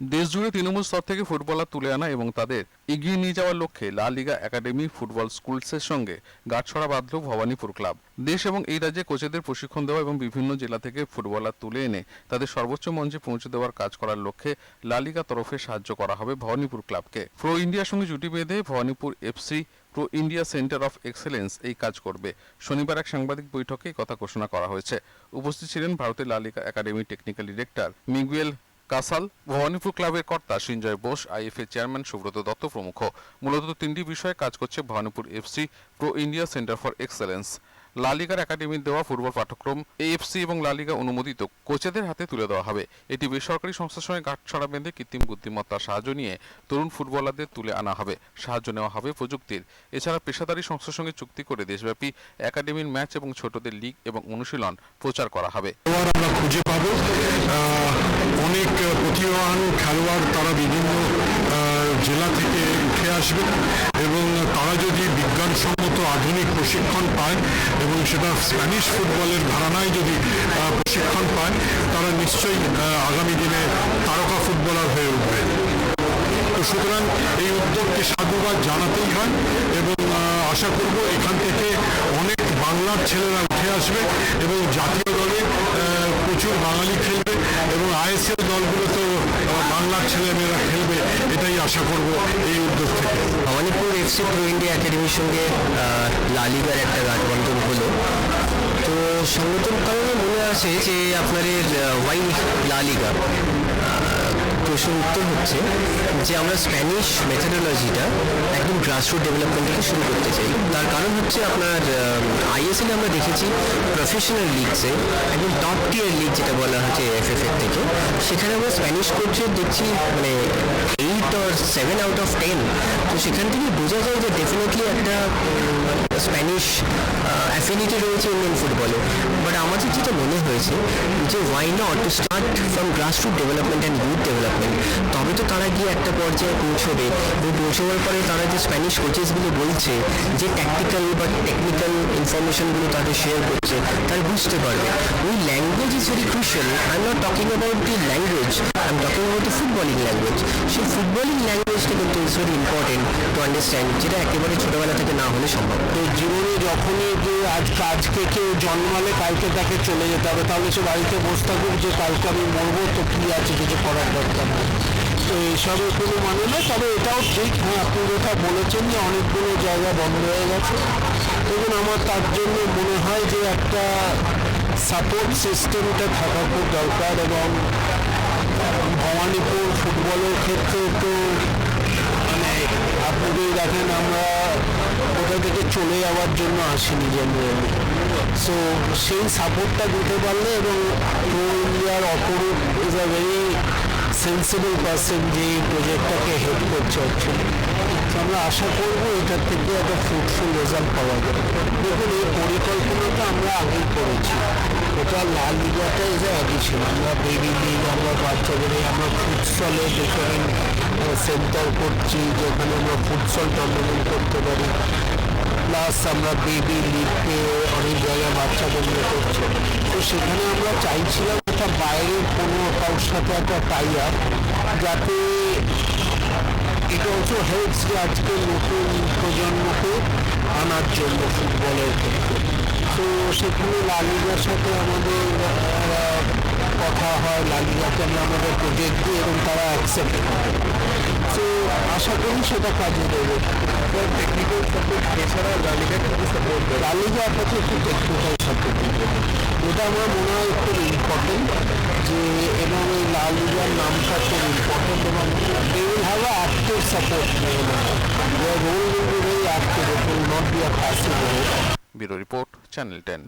দেশজুড়ে তৃণমূল স্তর থেকে ফুটবলার তুলে আনা এবং তাদের এগিয়ে নিয়ে যাওয়ার লক্ষ্যে লা লিগা একাডেমি ফুটবল স্কুলসের সঙ্গে গাঁটছড়া বাঁধল ভবানীপুর ক্লাব। দেশ এবং এই রাজ্যে কোচেদের প্রশিক্ষণ দেওয়া এবং বিভিন্ন জেলা থেকে ফুটবলার তুলে এনে তাদের সর্বোচ্চ মঞ্চে পৌঁছে দেওয়ার কাজ করার লক্ষ্যে লা লিগা তরফে সাহায্য করা হবে ভবানীপুর ক্লাবকে। প্রো ইন্ডিয়ার সঙ্গে জুটি বেঁধে Bhawanipur FC pro India centre of excellence এই কাজ করবে। শনিবার এক সাংবাদিক বৈঠকে কথা ঘোষণা করা হয়েছে। উপস্থিত ছিলেন ভারতের LaLiga academy technical director Miguel Casal, Bhawanipur ক্লাবের কর্তা সঞ্জয় বোস, আইএফএ চেয়ারম্যান সুব্রত দত্ত প্রমুখ। মূলত তিনটি বিষয়ে কাজ করছে Bhawanipur FC pro India centre for excellence. লালিগার একাডেমির দেওয়া ফুটবল পাঠ্যক্রম এএফসি এবং লালিগা অনুমোদিত কোচেদের হাতে তুলে দেওয়া হবে। এটি বেসরকারি সংস্থার সঙ্গে গাঁটছড়া বেঁধে কৃত্রিম বুদ্ধিমত্তার সাহায্য নিয়ে তরুণ ফুটবলারদের তুলে আনা হবে। সাহায্য নেওয়া হবে প্রযুক্তির। এছাড়া পেশাদারি সংস্থার সঙ্গে চুক্তি করে দেশব্যাপী একাডেমির ম্যাচ এবং ছোটদের লিগ এবং অনুশীলন প্রচার করা হবে। খুঁজে পাবো অনেক প্রতিভাবান খেলোয়াড় তারা বিভিন্ন জেলা থেকে উঠে আসবে এবং তারা যদি বিজ্ঞানসম্মত আধুনিক প্রশিক্ষণ পায় এবং সেটা স্প্যানিশ ফুটবলের ধারণায় যদি প্রশিক্ষণ পায়, তারা নিশ্চয়ই আগামী দিনে তারকা ফুটবলার হয়ে উঠবে। তো সুতরাং এই উদ্যোগকে সাধুবাদ জানাতেই হয় এবং আশা করব এখান থেকে অনেক বাংলার ছেলেরা উঠে আসবে এবং জাতীয় দলে প্রচুর বাঙালি খেলবে। এবং আইএসএল দলগুলো তো বাংলার ছেলেমেয়েরা খেলবে, এটাই আশা করব এই উদ্যোগ থেকে। ভবানীপুর এফসি প্রো ইন্ডিয়া একাডেমির সঙ্গে লালিগার একটা গাঠবন্ধন হলো। তো সংগঠন কারণে মনে আছে যে আপনাদের ওয়াই লালিগা প্রশ্ন উত্তর হচ্ছে যে আমরা স্প্যানিশ মেথোডোলজিটা একদম গ্রাসরুট ডেভেলপমেন্ট থেকে শুরু করতে চাই। তার কারণ হচ্ছে আপনার আইএসএল আমরা দেখেছি প্রফেশনাল লিগসে একদম টপ টিয়ার লিগ যেটা বলা হচ্ছে এফএফ এর থেকে, সেখানে আমরা স্প্যানিশ কোচের দেখছি মানে eight or seven out of ten তো সেখান থেকে বোঝা যায় যে ডেফিনেটলি একটা স্প্যানিশ অ্যাফিনিটি রয়েছে ইন্ডিয়ান ফুটবলে বাট আমাদের যেটা মনে হয়েছে, যে why not to start from grassroot development and youth development তবে তো তারা গিয়ে একটা পর্যায়ে পৌঁছবে। এবং পৌঁছবার পরে তারা যে স্প্যানিশ কোচেসগুলো বলছে, যে ট্যাকটিক্যাল বা টেকনিক্যাল ইনফরমেশনগুলো তাদের শেয়ার করছে, তারা বুঝতে পারবে। ওই language is very crucial I am not talking about the language I am talking about the footballing language সেই ফুটবলিং ল্যাঙ্গুয়েজটা কিন্তু is very important to understand যেটা একেবারে ছোটোবেলা থেকে না হলে সম্ভব। তো জীবনে যখনই যে আজ আজকে কেউ জন্মালে কালকে তাকে চলে যেতে হবে, তাহলে সে বাড়িতে বসে থাকুক যে কালকে আমি মরবো, তো কি আছে কিছু করার দরকার নেই। তো এইসবের কোনো মানে না তবে এটাও ঠিক। হ্যাঁ আপনি যেটা বলেছেন যে অনেকগুলো জায়গা বন্ধ হয়ে গেছে। দেখুন, আমার তার জন্য মনে হয় যে একটা সাপোর্ট সিস্টেমটা থাকা খুব দরকার এবং ভবানীপুর ফুটবলের ক্ষেত্রে তো আপনি যদি দেখেন আমরা কোথাও থেকে চলে যাওয়ার জন্য আসিনি জেনারেলি সো সেই সাপোর্টটা দিতে পারলে এবং প্রো ইন্ডিয়ার Aparup is a very sensible person যে প্রজেক্টটাকে হেল্প করছে অ্যাকচুয়ালি আমরা আশা করব এটার থেকে একটা ফ্রুটফুল রেজাল্ট পাওয়া যাবে। দেখুন, এই পরিকল্পনাটা আমরা আগেই করেছি। এটা লাল লিগাটা ইজ এ অ্যাডিশন আমরা বেবি লিগ আমরা বাচ্চাদের আমরা ফুটসলে যেখানে সেন্টার করছি, যেখানে আমরা ফুটসল টুর্নামেন্ট করতে পারি। প্লাস আমরা বেবি লিগকে অনেক জায়গায় বাচ্চাদের নিয়ে করছি। তো সেখানে আমরা চাইছিলাম একটা বাইরের কোনো কারোর সাথে একটা টাই আপ যাতে ইট অলসো হেল্পস যে আজকে নতুন প্রজন্মকে আনার জন্য ফুটবলের ক্ষেত্রে। তো সেখানে লালিগার সাথে আমাদের কথা হয়। লালিগাকে আমরা আমাদের প্রজেক্ট দিই এবং তারা অ্যাকসেপ্ট করে। তো আশা করি সেটা কাজে দেবে। টেকনিক্যাল সাপোর্ট এছাড়া লালিগা কিন্তু সাপোর্ট লালিগা আপাতত একটু টেকনিক্যাল সাপোর্ট এটা আমার মনে হয় খুব ইম্পর্টেন্ট যে এবং এই লালিগার নামটা খুব ইম্পর্টেন্ট এবং they will have their role will be very active it will not be a passive role bureau report channel ten